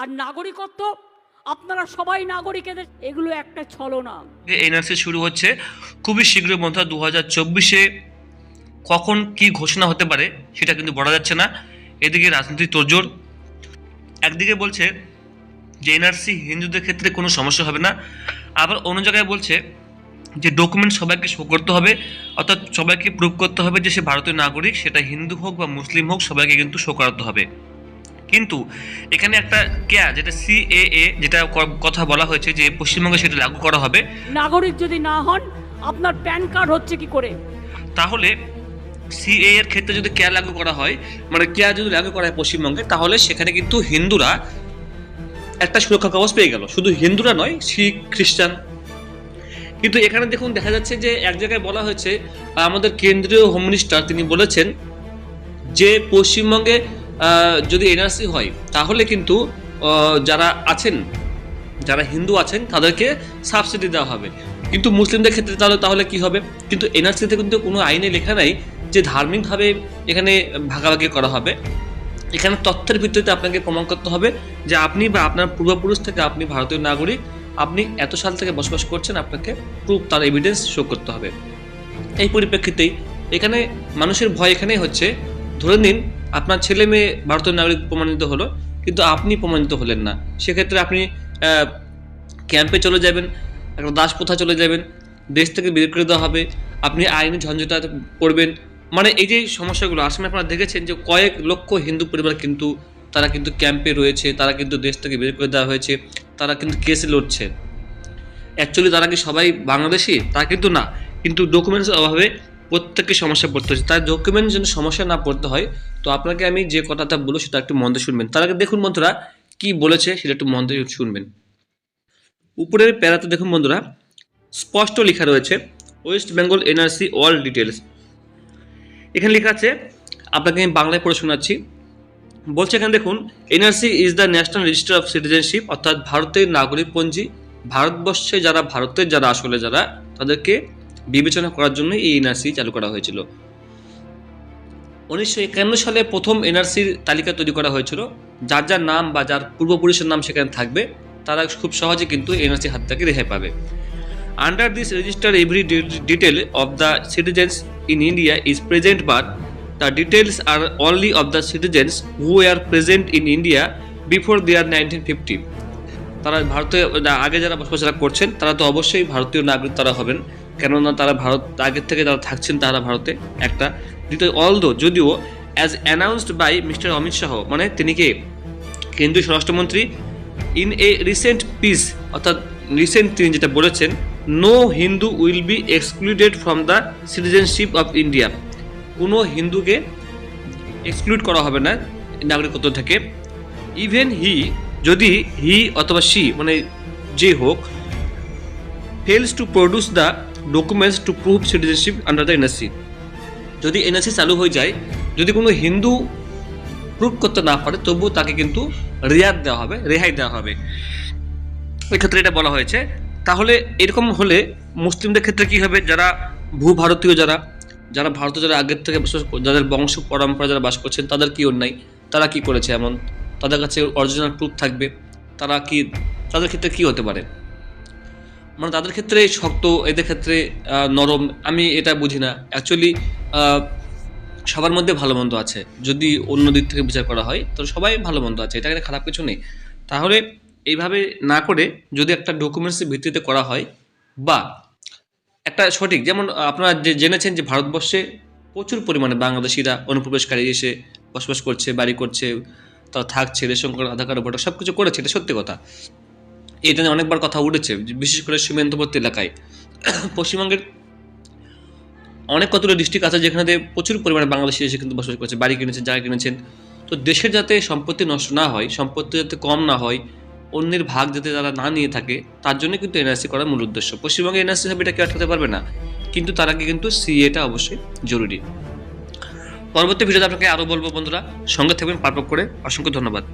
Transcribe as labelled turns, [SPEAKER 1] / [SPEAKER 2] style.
[SPEAKER 1] আর নাগরিকত্ব, আপনারা সবাই নাগরিক এদের এগুলো একটা ছলনা।
[SPEAKER 2] এনআরসি শুরু হচ্ছে খুবই শীঘ্রই বন্ধুরা দু হাজার চব্বিশে কখন কি ঘোষণা হতে পারে, সেটা কিন্তু বলা যাচ্ছে না। এদিকে রাজনীতি তোড়জোড়। একদিকে বলছে যে এনআরসি হিন্দুদের ক্ষেত্রে কোনো সমস্যা হবে না। আবার অন্য জায়গায় বলছে যে ডকুমেন্ট সবাইকে শো করতে হবে, অর্থাৎ সবাইকে প্রুভ করতে হবে যে সে ভারতীয় নাগরিক, সেটা হিন্দু হোক বা মুসলিম হোক, সবাইকে কিন্তু শো করাতে হবে। কিন্তু এখানে একটা কেয়া যেটা সিএএ যেটা কথা বলা হয়েছে যে পশ্চিমবঙ্গে সেটা লাগু করা হবে।
[SPEAKER 1] নাগরিক যদি না হন আপনার প্যান কার্ড হচ্ছে কি করে?
[SPEAKER 2] তাহলে সিএ এর ক্ষেত্রে যদি কেয়া লাগু করা হয় মানে কেয়া যদি লাগু করা হয় পশ্চিমবঙ্গে তাহলে সেখানে কিন্তু হিন্দুরা একটা সুরক্ষা কবচ পেয়ে গেল। শুধু হিন্দুরা নয় শিখ খ্রিস্টান। কিন্তু এখানে দেখুন দেখা যাচ্ছে যে এক জায়গায় বলা হয়েছে আমাদের কেন্দ্রীয় হোম মিনিস্টার তিনি বলেছেন যে পশ্চিমবঙ্গে যদি এনআরসি হয়, তাহলে কিন্তু যারা আছেন, যারা হিন্দু আছেন, তাদেরকে সাবসিডি দেওয়া হবে। কিন্তু মুসলিমদের ক্ষেত্রে তাহলে তাহলে কি হবে? কিন্তু এনআরসিতে কিন্তু কোনো আইনে লেখা নাই যে ধার্মিকভাবে এখানে ভাগাভাগি করা হবে। এখানে তথ্যের ভিত্তিতে আপনাকে প্রমাণ করতে হবে যে আপনি বা আপনার পূর্বপুরুষ থেকে আপনি ভারতীয় নাগরিক, আপনি এত সাল থেকে বসবাস করছেন, আপনাকে প্রুফ তার এভিডেন্স শো করতে হবে। এই পরিপ্রেক্ষিতেই এখানে মানুষের ভয় এখানেই হচ্ছে। ধরে নিন আপনার ছেলে মেয়ে ভারতীয় নাগরিক প্রমাণিত হলো, কিন্তু আপনি প্রমাণিত হলেন না। সেক্ষেত্রে আপনি ক্যাম্পে চলে যাবেন, একটা দাসপ্রথা চলে যাবেন, দেশ থেকে বের করে দেওয়া হবে, আপনি আইনি ঝঞ্ঝাটা পড়বেন মানে এই যে সমস্যাগুলো আসামে আপনারা দেখেছেন যে কয়েক লক্ষ হিন্দু পরিবার কিন্তু, তারা কিন্তু ক্যাম্পে রয়েছে, তারা কিন্তু দেশ থেকে বের করে দেওয়া হয়েছে, তারা কিন্তু কেসে লড়ছে। অ্যাকচুয়ালি তারা কি সবাই বাংলাদেশি? তা কিন্তু না। কিন্তু ডকুমেন্টসের অভাবে প্রত্যেককে সমস্যা পড়তে হচ্ছে। তার ডকুমেন্ট যেন সমস্যা না পড়তে হয়, তো আপনাকে আমি যে কথাটা বলব সেটা একটু মন দিয়ে শুনবেন। তার আগে দেখুন বন্ধুরা, কি বলেছে সেটা একটু মন দিয়ে শুনবেন। উপরের প্যারাতে দেখুন বন্ধুরা, স্পষ্ট লেখা রয়েছে West Bengal NRC all details এখানে লেখা আছে, আপনাকে আমি বাংলায় পড়ে শোনাচ্ছি। বলছে এখানে দেখুন NRC is the national register of citizenship অর্থাৎ ভারতের নাগরিক নাগরিকপঞ্জি ভারতবর্ষে যারা, ভারতের যারা আসলে যারা, তাদেরকে বিবেচনা করার জন্য এই এনআরসি চালু করা হয়েছিল। উনিশশো একান্ন সালে প্রথম এনআরসির তালিকা তৈরি করা হয়েছিল। যার যার নাম বা যার পূর্বপুরুষের নাম সেখানে থাকবে, তারা খুব সহজে কিন্তু এনআরসি হাত থেকে রেহাই পাবে। Under this register every detail of the citizens in India is present but the details are only of the citizens who are present in India before their nineteen fifty তারা ভারতীয় আগে যারা বসবাস করছেন, তারা তো অবশ্যই ভারতীয় নাগরিক তারা হবেন। কেননা তারা ভারত, আগের থেকে যারা থাকছেন তারা ভারতে একটা। দ্বিতীয় অলদো যদিও as announced by mister Amit Shah মানে তিনি কে? কেন্দ্রীয় স্বরাষ্ট্রমন্ত্রী ইন এ রিসেন্ট পিস অর্থাৎ রিসেন্ট তিনি যেটা বলেছেন no Hindu will be excluded from the citizenship of India কোনো হিন্দুকে এক্সক্লুড করা হবে না নাগরিকত্ব থেকে। ইভেন হি যদি হি অথবা সি মানে যে হোক fails to produce the documents to prove citizenship under the NSC যদি এনএসসি চালু হয়ে যায়, যদি কোনো হিন্দু প্রুভ করতে না পারে, তবুও তাকে কিন্তু রেয়ার দেওয়া হবে, রেহাই দেওয়া হবে। এক্ষেত্রে এটা বলা হয়েছে। তাহলে এরকম হলে মুসলিমদের ক্ষেত্রে কি হবে? যারা ভূ ভারতীয় যারা যারা ভারতে যারা আগের থেকে যাদের বংশ পরম্পরা যারা বাস করছেন, তাদের কি অন্যায়? তারা কি করেছে এমন? তাদের কাছে অরিজিনাল প্রুফ থাকবে? তারা কি, তাদের ক্ষেত্রে কি হতে পারে? মানে তাদের ক্ষেত্রে শক্ত, এদের ক্ষেত্রে নরম, আমি এটা বুঝি না। অ্যাকচুয়ালি সবার মধ্যে ভালো মন্দ আছে। যদি অন্য দিক থেকে বিচার করা হয়, তো সবাই ভালো মন্দ আছে এটা একটা খারাপ কিছু নেই। তাহলে এইভাবে না করে যদি একটা ডকুমেন্টসের ভিত্তিতে করা হয়, বা একটা সঠিক, যেমন আপনারা যে জেনেছেন যে ভারতবর্ষে প্রচুর পরিমাণে বাংলাদেশিরা অনুপ্রবেশকারী এসে বসবাস করছে, বাড়ি করছে তারা থাকছে, ration card, Aadhaar card, voter সব কিছু করেছে, এটা সত্যি কথা। এটা নিয়ে অনেকবার কথা উঠেছে, বিশেষ করে সীমান্তবর্তী এলাকায়। পশ্চিমবঙ্গের অনেক কতগুলো ডিস্ট্রিক্ট আছে যেখানে প্রচুর পরিমাণে বাংলাদেশি এসে কিন্তু বসবাস করছে, বাড়ি কিনেছেন জায়গা কিনেছেন। তো দেশের যাতে সম্পত্তি নষ্ট না হয়, সম্পত্তি যাতে কম না হয়, অন্যের ভাগ যাতে তারা না নিয়ে থাকে, তার জন্য কিন্তু এনআরসি করার মূল উদ্দেশ্য। পশ্চিমবঙ্গে এনআরসি হবে এটা কেউ আটকাতে পারবে না, কিন্তু তার আগে কিন্তু সিএটা অবশ্যই জরুরি। পরবর্তী ভিডিওতে আপনাকে আরও বলব বন্ধুরা, সঙ্গে থাকবেন পারপক করে। অসংখ্য ধন্যবাদ।